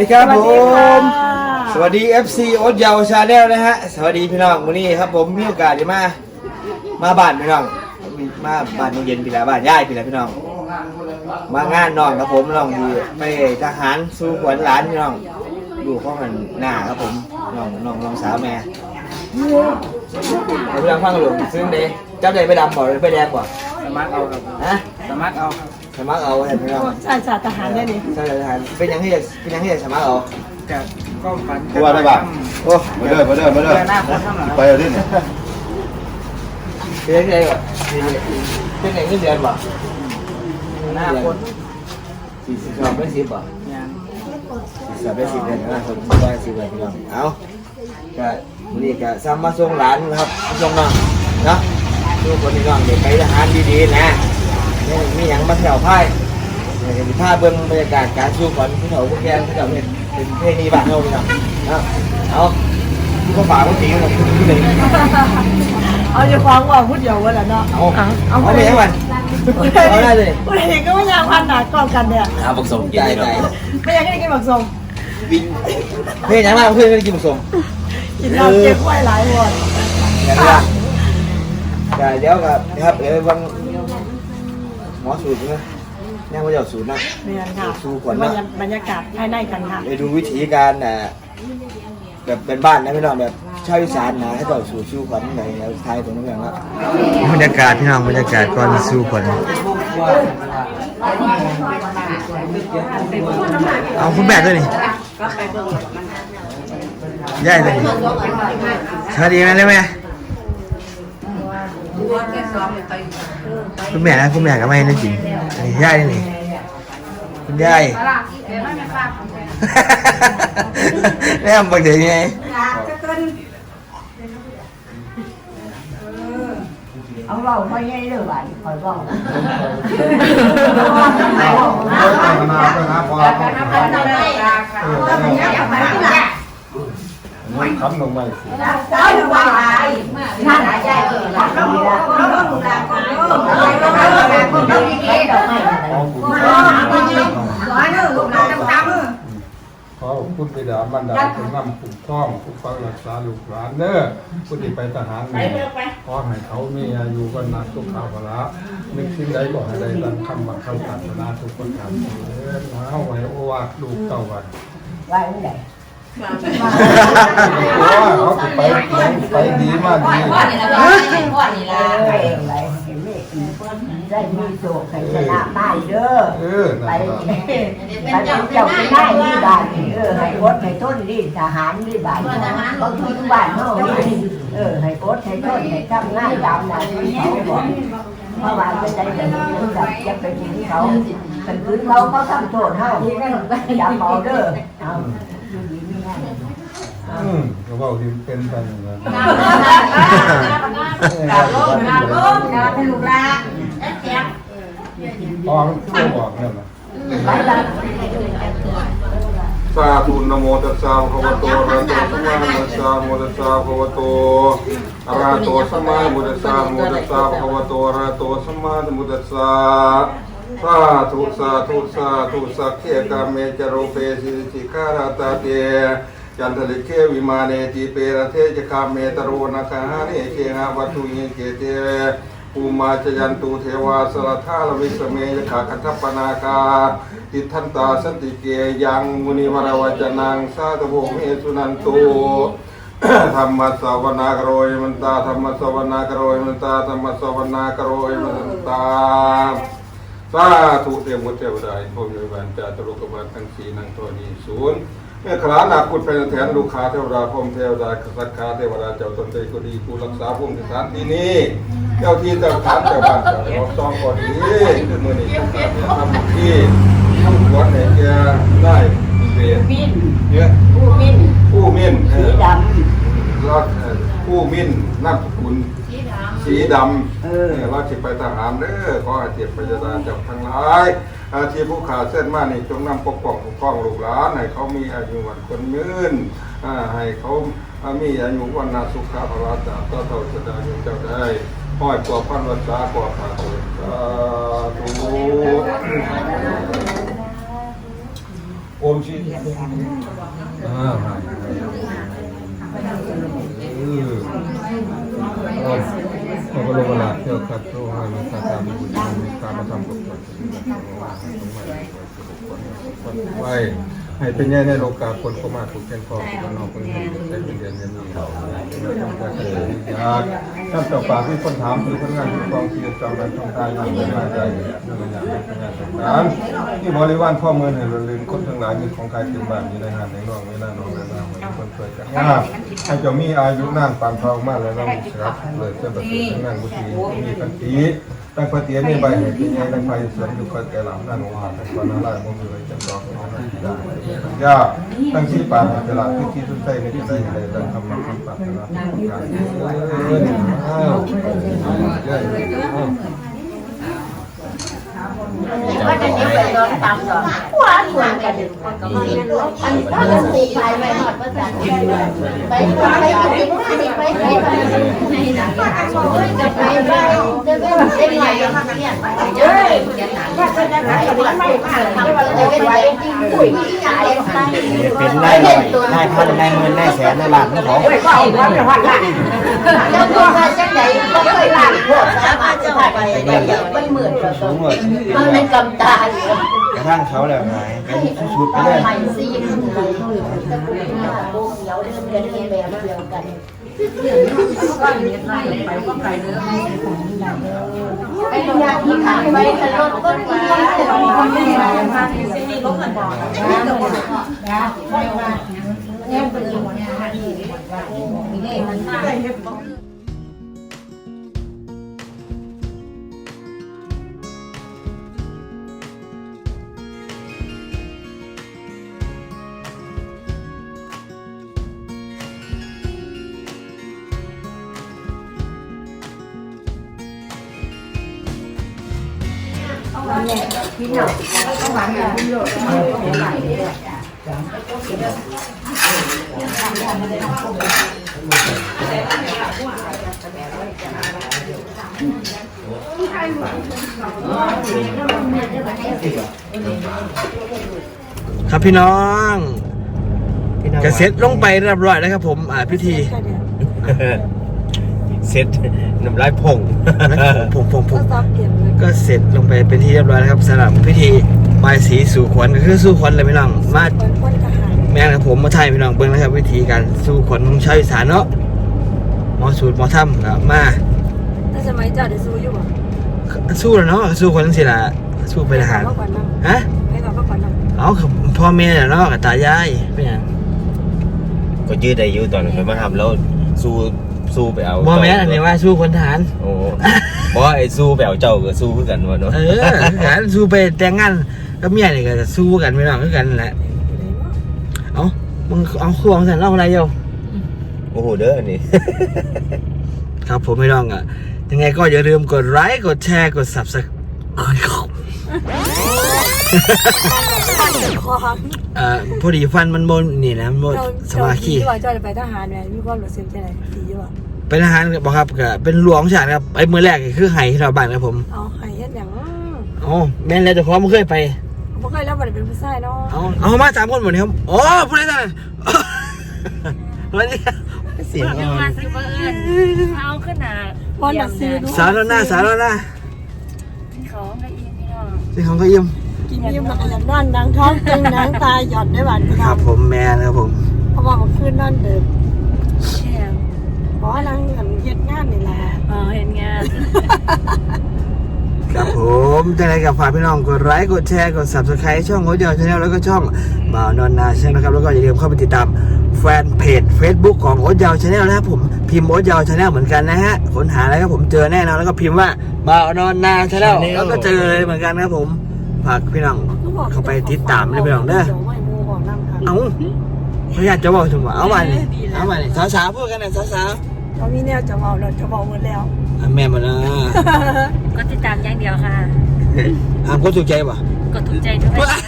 ดีครับสวัผสดีค่ะมสวัสดี FC โอ๊ตเยาวชาแนลนะฮะ สวัสดีพี่น้องวันนี้ครับผมมีโอกาสได้มา มาบ้านพี่น้อง มาบ้านโรงเย็นพี่ละบ้านย่ายพี่ละพี่น้อง มางานน้องครับผมน้องดีไปทหารสู้ขวัญหลานพี่น้องอยู่ข้องกันหน้าครับผมน้องน้องน้องสาวแม่เอาพี่น้องฟังหลวงซึ่งเด้จับได้ไปดำบ่หรือไปแดงบ่สมัครเอาครับฮะสมัครเอาครับ สมัครเอาเห็นพี่น้องอาสาทหารได้นี่ใช่ทหารเป็นยังไงเป็นยังไงสมัครเอาจะก็ฝันกลัวได้ปะโอ้มาเด้อมาเด้อมาเด้อเพื่อหน้าคนข้างหลังไปเอาดิเนี่ยเป็นยังไงก่อนเป็นยังไงเงินเดือนบ่หน้าคนสี่สิบสองเป็นสิบบ่งานสี่สิบสองเป็นสิบเดือนนะคนไม่ได้สิบเดือนพี่น้องเอาก็วันนี้ก็ซ้ำมาส่งหลานนะครับมาส่งน้องเนาะดูคนพี่น้องเด็กไปทหารดีๆนะ นี่มีหยังมาแถวไพ่อยากจะมีภาพเบื้องบรรยากาศการสู้ก่อนพี่เขาพวกแกพี่เขาเป็นเป็นเพลงนี้บ้านเราพี่น้องเนาะเอาที่เขาฝากเขาตีกันที่หนึ่งเอาจะฟังว่าพูดเดียวกันแหละเนาะเอาเอาเอาไปยังไงเอาได้เลยพูดเองก็ไม่อยากพันหนากล้องกันเนี่ยเอาบักสมใจใจไม่อยากให้กินบักสมเพื่อนยังมาเพื่อนไม่ได้กินบักสมกินเหล้าเก็บไว้หลายวันอย่างนี้แต่เดี๋ยวครับนะครับเดี๋ยววัน หมอสูตรนะแน่ว่าจะสูตรนะ เรียนค่ะสู้ก่อนนะบรรยากาศภายในกันค่ะ ไปดูวิธีการอ่าแบบเป็นบ้านนะพี่น้องแบบชาวอีสานนะให้ต่อสู่ชูขวัญอะไรแล้วไทยตรงนั้นอย่างละบรรยากาศพี่น้องบรรยากาศก่อนสู้ขวัญเอาคุณแม่ด้วยนี่ย่ายเลยนี่สวัสดีแม่ได้ไหม คุณแม่นะคุณแม่ก็ไม่ได้จริงอันนี้ย่ายนี่คุณย่ายแม่บอกเดี๋ยวไงเอาเราไม่ให้เรื่องอะไรคอยบอกมาไปหาพอ มันคำลงไปสิเอาอยู่ว่าอะไรนั่นใจเออเรักดีละเราต้องดูแลคนเออเราต้องดูแลคนเราดีๆดอกไม้ขอคุณร้องลูกหลานจำขอคุณบิดามารดาคุณนำคุ้มครองคุ้ฟังรักษาลูกหลานเด้อผู้ที่ไปทหารนี่ขอให้เขามีอายุวันนัสุขภาละนึกสิ่งใดก็ให้ได้ดังคำบังคำศาสนาทุกประการเถิดมาเอาไว้โอวาทลูกเต้าวันไว้ไม่ได้ โอ้เขาสิไปไปดีมากดีเอออะไรเห็นไหมได้มีโชคให้ชนะได้เด้อเออไปนั่ไปล่ะเป็นเจ้าเป็นนายที่บ้านเออให้กดให้ต้นดีทหารดีบ้านเขาทุนบ้านเขาเออให้กดให้ต้นให้ทำง่ายตามหน้าที่เขาบอกเพราะว่าไม่ได้จะมีแบบจะไปถึงเขาเป็นพื้นเขาเขาทำโทษเขาอย่าเมาเด้อเอา อยู่ดีไม่ได้อืมก็เว่าที่เป็นไปอย่างนั้นกาล้มกาล้มกาเป็นลูกลาพอเขาบอกเนี่ยนะไปละสาธุนโมตัสสะภะคะวะโตอะระหะโตสัมมาสัมพุทธัสสะโมตัสสะภะคะวะโตอะระหะโตสัมมาสัมพุทธัสสะนะโมตัสสะภะคะวะโตอะระหะโตสัมมาสัมพุทธัสสะ สาธุสาธุสาธุสักเขกามเมจโรเปสิสิการาตาเตจันทลิเกวิมาเนติเปรเทจคามเมตโรนะคาหาเนเกหาวัตุเยเกเตภูมาจยันตุเทวาสลัทธาลวิสเมยขาคัทปนาคาติทันตาสันติเกยังมุนิวรวจนังสาธุโภเมสุนันตุธรรมสวนาคโรยมันตาธรรมสวนาคโรยมันตาธรรมสวนาคโรยมันตา สาธุเทวเทวดาอินพรหมวิบันจาตุกบาลทั้งสี่นังตัวนี้ศูนย์เมื่อขลานาคุณเป็นแทนลูกค้าเทวดาพรมเทวดาสักคาเทวดาเจ้าตนใจก็ดีผู้รักษาภูมิสถานที่นี้เจ้าที่เจ้าฐานเจ้าบ้านเจ้าของซองก็ดีคือมือนี้ทุกการเนี่ยทำที่ทุกวันเนี่ยแกได้เบียดเนี่ย ผู้มิน ผู้มินเอ สี อ ด รักเอ่อผู้มินนามสกุล สีดำเออเนี่ยเราสิไปทหารเด้อขอให้เจ็บพยาดาจากทั้งหลาย อาที่ผู้ขาเส้นมานี่จงนำปกป้องปกป้องลูกหลานให้เขามีอายุวันคนยืนอ่าให้เขาอ่ามีอายุวันนาสุขภาระจากต่อเท่าจะได้เจ้าได้ห้อยกว่าพันวันษากว่าพาเถิดสาธุโอมชิอ่าให้เออ เอาขอบคุณลาเที่ยวคัดโตให้มีการตามบุญมีการมาทำกฎกฎ ไว้ให้เป็นแง่ในโลกาคนเข้ามาถูกแก่นคอคนนอกคนนี้ใช้เป็นเดือนเงินนี้เราต้องการเกิดยากถ้าเจ้าป่าที่คนถามคือคนงานที่กองเชียร์จำได้ต้องได้ยังไม่ได้ใจเรื่องอย่างนี้เป็นงานสำคัญที่บริวารข้อมือให้เราลืมคนทั้งหลายมีของใครถึงบ้านมีในงานในนอกในหน้านองในหน้าเหมือนคนเคยกันงาให้เจ้ามีอายุนานปานทองมากแล้วเราครับเลยเจ้าแบบนี้นั่งบุตรีมีกันที ตั้งพระเตียนี่ใบเห็นเป็นไงตั้งไฟเสริมอยู่คอยแก่หลังนั่นองค์หาตั้งคนนั้นไล่มองเลยจังดอกของนั่นได้ยาตั้งที่ป่าเวลาที่ที่สุดใจไม่ได้ใจเลยตั้งคำนับคำปัดนะการเงินอ้าวว่าจะยิ้มไปโดนตามก่อนหวานวานกันอันถ้ามันตีไปไปหอดภาษาไปไปไปไปไปไปไปไปไปไป เนี่ยเย้ยว่าจะได้ไปไม่ผ่าไปไปคุยได้พันได้หมื่นได้แสนได้ล้านนะของก็เอาความเป็นวันละแล้วก็มาจังไหนก็เคยล้านพวกสามารถจะไปมันเหมือนแบบสูงเลยมันเป็นกำตาอยู่ ระทั่งเขาแล้วไงเป็นชุดๆไปเลยใหม่ซีนเลยตะกุยหน้าโบกเขียวเดินเดินเดินแบบเดียวกันไอ้ยาที่ขายไปถนนต้นไม้คนไม่มามาที่นี่ก็เหมือนบอกนะนะไม่ว่าเนี่ยเป็นอย่างนี้นี่มันน่า ครับพี่น้องกระเซ็ตลงไปเรียบร้อยแล้วครับผม อ่าพิธี เซ็ตน้ำลายพองผมผมผมซับเปลี่ยนเลยก็เสร็จลงไปเป็นที่เรียบร้อยแล้วครับสำหรับพิธีบายสีสู่ขวัญก็คือสู่ขวัญเลยพี่น้องมาเป็นคนทหารแม่นะครับผมมาไทยพี่น้องเบิ้งนะครับ วิธีการสู่ขวัญของชาวอีสานเนาะหมอสูตรหมอถ้ำกับมาแต่สมัยจ่าได้สู้อยู่บ่สู้แล้วเนาะสู้คนทั้งสิละสู้ไปทหารก็ก่อนนั่งฮะให้ก่อนก็ก่อนนั่งเอากับพ่อแม่น่ะเนาะกับตายายเป็นหยังก็ยืดได้อยืดตอนไปมาทำแล้วสู้ สู้ไปเอาบ่แม่นอันนี้ว่าสู้คนทหารโอ้บ่ไอ้สู้ไปเอาเจ้าก็สู้คือกันวะเนาะเออคือการสู้ไปแต่งงานกับเมียนี่ก็จะสู้กันพี่น้องคือกันนั่นแหละเอามึงเอาควงสันเล่าอะไรเดียวโอ้โหเด้ออันนี้ ครับผมพี่น้องอะยังไงก็อย่าลืมกดไลค์กดแชร์กด subscribe คอหักเอ่อพอดีฟันมันบนนี่นะมันบนสมาธิที่ว่าจ่าได้ไปทหารเนี่ยมีความรู้สึกจังได๋ดีอยู่บ่เป็นทหารบอกครับก็เป็นหลวงชาติครับไอ้มือแรกก็คือไห้ที่เราบ้านครับผมเอาให้เฮ็ดหยังอ๋อแม่นแล้วแต่พร้อมเคยไปบ่เคยแล้วบ่ได้เป็นผู้ชายเนาะเอาเอามาสามคนหมดเลยครับโอ้ผู้ใดท่านวันนี้เสียงอ่อนเอาขึ้นหนาวันน่ะซื้อดูสาวแล้วหน้าสาวแล้วหน้าเขาก็อีพี่น้องที่ของก็ยิ้มกินยิ้ม แล้วก็อยากนอนดังท้องตึงดังตาหย่อนได้บาดพี่คน้อรังบผมแม่นะครับผม เพราะว่าเมื่อคืนนอนดึกแช่บ่นั่งกันเฮ็ดงานนี่ล่ะอ๋อเห็นงานครับผมจะไรกับฝากพี่น้องกดไลค์กดแชร์กด subscribe ช่องโอ๊ตยาวชาแนลแล้วก็ช่องบ่าวนอนนาชาแนลนะครับ แล้วก็อย่าลืมเข้าไปติดตามแฟนเพจ Facebook ของโอ๊ตยาวชาแนลนะครับผมพิมพ์โอ๊ตยาวชาแนลเหมือนกันนะฮะค้นหาอะไรก็ผมเจอแน่นอนแล้วก็พิมพ์ว่าบ่าวนอนนาชาแนลแล้วก็เจอเลยเหมือนกันนะครับผม ฝากพี่น้องเข้าไปติดตามเลยพี่น้องเด้อดี๋ยวไม่มูบอกนำค่ะเอาเขาอยากจะบอกถึงว่าเอามานี่เอามานี่สาวๆพูดกันนะสาวเรามีแนวจะเว้าแล้วจะเว้าหมดแล้วๆอะแม่มานะก็ติดตามอย่างเดียวค่ะอ่านก็ถูกใจป่ะกดถูกใจด้วยค่ะ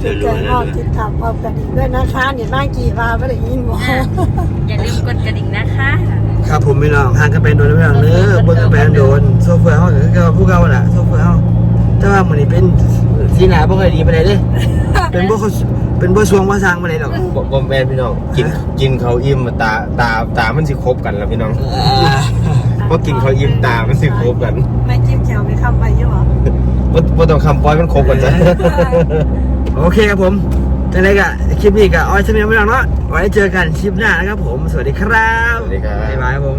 เดี๋ยวใจรู้รอบติดตามความกระดิ่งด้วยนะคะเนี่ยน่ากี่ว่าไม่ได้ยินบอกอย่าลืมกดกระดิ่งนะคะครับผมพี่น้องห่างกันเป็นโดนพี่น้องเนื้อบนกันเป็นโดนโซเฟอร์เขาหรือก็ผู้เก่าแหละโซเฟอร์เขา แต่ว่ามันนี่เป็นสีหน้าบ่ค่อยดีปานใดเด้เป็นบ่ค่อยเป็นบ่สวงบ่สร้างปานใดหรอกบ่บ่แม่นพี่น้องกินกินเขาวอิ่มอะตาตาตามันสิครบกันแล้วพี่น้องพอกินเขาวอิ่มตามันสิครบกันไม่จิ้มแถวไม่คำไปอยู่หรอบ่บ่ต้องคำปล่อยมันครบกันจ้ะโอเคครับผมจังไดก็คลิปนี้ก็เอาไว้สำหรับพี่น้องเนาะไว้เจอกันคลิปหน้านะครับผม สวัสดีครับสวัสดีครับบ๊ายบายครับผม